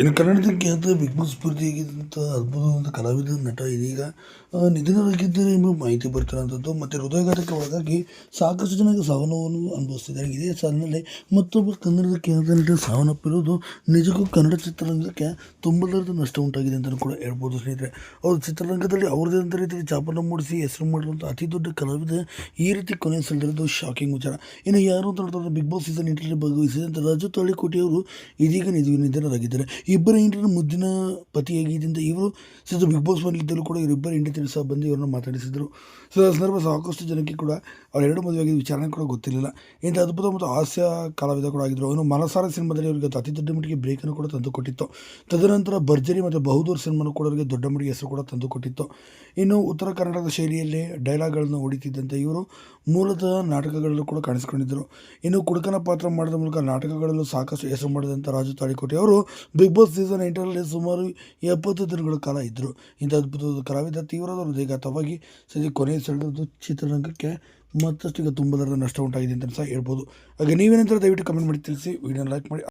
ಇನ್ನು ಕನ್ನಡದ ಖ್ಯಾತ ಬಿಗ್ ಬಾಸ್ ಅದ್ಭುತ ಅದ್ಭುತವಾದ ಕಲಾವಿದ ನಟ ಇದೀಗ ನಿಧನರಾಗಿದ್ದಾರೆ ಎಂಬ ಮಾಹಿತಿ ಬರ್ತಿರೋಂಥದ್ದು ಮತ್ತು ಹೃದಯಘಾತಕ್ಕೆ ಒಳಗಾಗಿ ಸಾಕಷ್ಟು ಜನಕ್ಕೆ ಸಾವನ್ನವನ್ನು ಅನುಭವಿಸ್ತಿದ್ದಾರೆ. ಇದೇ ಸಾಲಿನಲ್ಲಿ ಮತ್ತೊಬ್ಬ ಕನ್ನಡದ ಖ್ಯಾತ ನಟ ಸಾವನ್ನಪ್ಪಿರೋದು ನಿಜಕ್ಕೂ ಕನ್ನಡ ಚಿತ್ರರಂಗಕ್ಕೆ ತುಂಬಲಾರದ ನಷ್ಟ ಉಂಟಾಗಿದೆ ಅಂತಲೂ ಕೂಡ ಹೇಳ್ಬೋದು ಸ್ನೇಹಿತರೆ. ಅವರು ಚಿತ್ರರಂಗದಲ್ಲಿ ಅವ್ರದ್ದೇ ಅಂತ ರೀತಿಯಲ್ಲಿ ಚಾಪನ್ನು ಮೂಡಿಸಿ ಹೆಸರು ಮಾಡಿರುವಂಥ ಅತಿ ದೊಡ್ಡ ಕಲಾವಿದ ಈ ರೀತಿ ಕೊನೆ ಸಲ್ಲದಿರೋದು ಶಾಕಿಂಗ್ ವಿಚಾರ. ಇನ್ನು ಯಾರು ಅಂತ ಹೇಳ್ತಾರೆ ಬಿಗ್ ಬಾಸ್ ಸೀಸನ್ ಎಂಟರಲ್ಲಿ ಭಾಗವಹಿಸಿದಂಥ ರಾಜು ತಾಳಿಕೋಟಿ ಅವರು ಇದೀಗ ನಿಧಿ ನಿಧನರಾಗಿದ್ದಾರೆ. ಇಬ್ಬರ ಹೆಂಡರ ಮುದ್ದಿನ ಪತಿಯಾಗಿದ್ದರಿಂದ ಇವರು ಸಹ ಬಿಗ್ ಬಾಸ್ ಮನೆಯಲ್ಲಿದ್ದರೂ ಕೂಡ ಇವರಿಬ್ಬರ ಹೆಂಡತಿ ಸಹ ಬಂದು ಇವರನ್ನು ಮಾತಾಡಿಸಿದರು. ಸೊ ಆ ಸಂದರ್ಭ ಸಾಕಷ್ಟು ಜನಕ್ಕೆ ಕೂಡ ಅವರೆರಡು ಮದುವೆಯಾಗಿದ್ದ ವಿಚಾರಣೆ ಕೂಡ ಗೊತ್ತಿರಲಿಲ್ಲ. ಇಂಥ ಅದ್ಭುತ ಮತ್ತು ಹಾಸ್ಯ ಕಲಾವಿದ ಕೂಡ ಆಗಿದ್ದರು ಅವನು ಮನಸಾರ ಸಿನಿಮಾದಲ್ಲಿ ಅವರಿಗೆ ಅತಿ ದೊಡ್ಡ ಮಟ್ಟಿಗೆ ಬ್ರೇಕನ್ನು ಕೂಡ ತಂದುಕೊಟ್ಟಿತ್ತು. ತದನಂತರ ಭರ್ಜರಿ ಮತ್ತು ಬಹುದೂರ್ ಸಿನಿಮಾನು ಕೂಡ ಅವರಿಗೆ ದೊಡ್ಡ ಮಟ್ಟಿಗೆ ಹೆಸರು ಕೂಡ ತಂದುಕೊಟ್ಟಿತ್ತು. ಇನ್ನು ಉತ್ತರ ಕರ್ನಾಟಕದ ಶೈಲಿಯಲ್ಲಿ ಡೈಲಾಗ್ಗಳನ್ನು ಹೊಡಿತಿದ್ದಂತೆ ಇವರು ಮೂಲತಃ ನಾಟಕಗಳಲ್ಲೂ ಕೂಡ ಕಾಣಿಸಿಕೊಂಡಿದ್ದರು. ಇನ್ನು ಕುಡುಕನ ಪಾತ್ರ ಮಾಡಿದ ಮೂಲಕ ನಾಟಕಗಳಲ್ಲೂ ಸಾಕಷ್ಟು ಹೆಸರು ಮಾಡಿದಂಥ ರಾಜು ತಾಳಿಕೋಟೆ ಅವರು ಬಿಗ್ ಬಾಸ್ ಸೀಸನ್ ಎಂಟರಲ್ಲಿ ಸುಮಾರು ಎಪ್ಪತ್ತು ದಿನಗಳ ಕಾಲ ಇದ್ದರು ಇಂಥ ಅದ್ಭುತವಾದ ಕಲಾವಿದ ತೀವ್ರವಾದ ಹೃದಯಘಾತವಾಗಿ ಸದ್ಯ ಕೊನೆಯ ಸೆಳೆದು ಚಿತ್ರರಂಗಕ್ಕೆ ಮತ್ತಷ್ಟು ಈಗ ತುಂಬಲಾರದ ನಷ್ಟ ಉಂಟಾಗಿದೆ ಅಂತ ಸಹ ಹೇಳ್ಬೋದು. ಹಾಗೆ ನೀವೇನಂತಾರೆ ದಯವಿಟ್ಟು ಕಮೆಂಟ್ ಮಾಡಿ, ತಿಳಿಸಿ. ವಿಡಿಯೋನ ಲೈಕ್ ಮಾಡಿ.